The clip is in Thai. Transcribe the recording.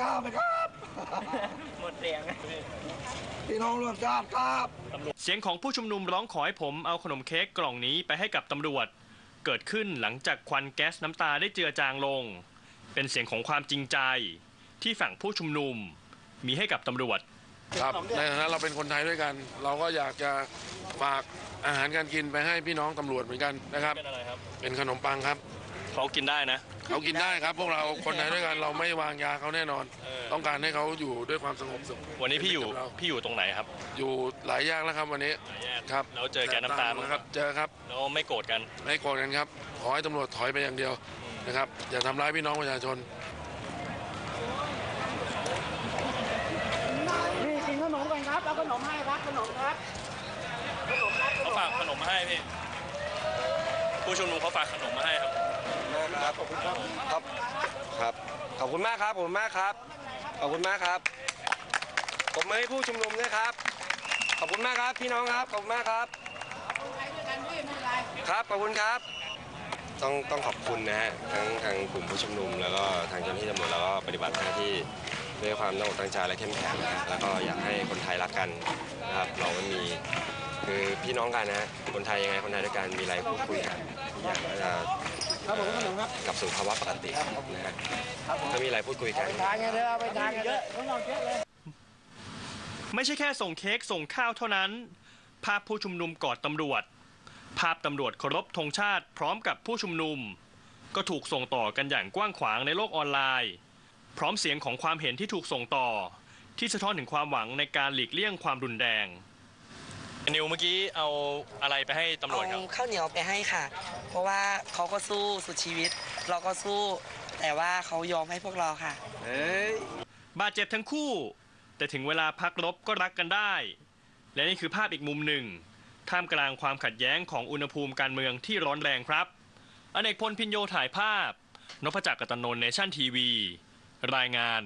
ข้าวไหมครับ หมดเรียงพี่น้องร่วมชาติครับ เสียงของผู้ชุมนุมร้องขอให้ผมเอาขนมเค้กกล่องนี้ไปให้กับตำรวจ เกิดขึ้นหลังจากควันแก๊สน้ำตาได้เจือจางลง เป็นเสียงของความจริงใจ ที่ฝั่งผู้ชุมนุมมีให้กับตำรวจครับในฐานะเราเป็นคนไทยด้วยกัน เราก็อยากจะฝากอาหารการกินไปให้พี่น้องตำรวจเหมือนกันนะครับ เป็นอะไรครับ เป็นขนมปังครับ เขากินได้นะ เขากินได้ครับ พวกเราคนไทยด้วยกันเราไม่วางยาเขาแน่นอนเออต้องการให้เขาอยู่ด้วยความสงบสุขวันนี้พี่อยู่กับเราพี่อยู่ตรงไหนครับ อยู่หลายแยกแล้วครับวันนี้ครับแล้วเจอแก๊สน้ำตามั้ยครับ เจอครับแล้วไม่โกรธกัน ไม่โกรธกันครับ ขอให้ตำรวจถอยไปอย่างเดียวนะครับ อย่าทำร้ายพี่น้องประชาชนนี่กินขนมก่อนครับเอาขนมให้ครับขนมครับขนมครับขนเขามฝากขนมมาให้พี่ ผู้ชุมนุมเขาฝากขนมมาให้ครับครับขอบคุณครับครับครับขอบคุณมากครับขอบคุณมากครับขอบคุณมากครับผมมาให้ผู้ชุมนุมด้วยครับ ขอบคุณมากครับพี่น้องครับขอบคุณมากครับครับขอบคุณครับ ต้องต้องขอบคุณนะฮะทั้งทางกลุ่มผู้ชุมนุม แล้วก็ทางเจ้าหน้าที่ตำรวจแล้วก็ปฏิบัติหน้าที่ด้วยความตั้งอกตั้งใจและเข้มแข็งนะฮะแล้วก็อยากให้คนไทยรักกันนะครับเราไม่มี คือพี่น้องกันนะ คนไทยยังไงคนไทยด้วยกันมีอะไรพูดคุยกันอยากจะกลับสู่ภาวะปกตินะฮะถ้ามีอะไรพูดคุยกันทานกันเยอาไปทานกันเยขนมเยอะเลยไม่ใช่แค่ส่งเค้กส่งข้าวเท่านั้น ภาพผู้ชุมนุมกอดตำรวจ ภาพตำรวจเคารพธงชาติพร้อมกับผู้ชุมนุม ก็ถูกส่งต่อกันอย่างกว้างขวางในโลกออนไลน์ พร้อมเสียงของความเห็นที่ถูกส่งต่อ ที่สะท้อนถึงความหวังในการหลีกเลี่ยงความรุนแรง นิวเมื่อกี้เอาอะไรไปให้ตำรวจครับเอาข้าวเหนียวไปให้ค่ะ เพราะว่าเขาก็สู้สุดชีวิต เราก็สู้ แต่ว่าเขายอมให้พวกเราค่ะบาดเจ็บทั้งคู่ แต่ถึงเวลาพักรบก็รักกันได้ และนี่คือภาพอีกมุมหนึ่ง ท่ามกลางความขัดแย้งของอุณหภูมิการเมืองที่ร้อนแรงครับอเนกพลพินโยถ่ายภาพนพจักรกตันนนท์เนชั่นทีวี รายงาน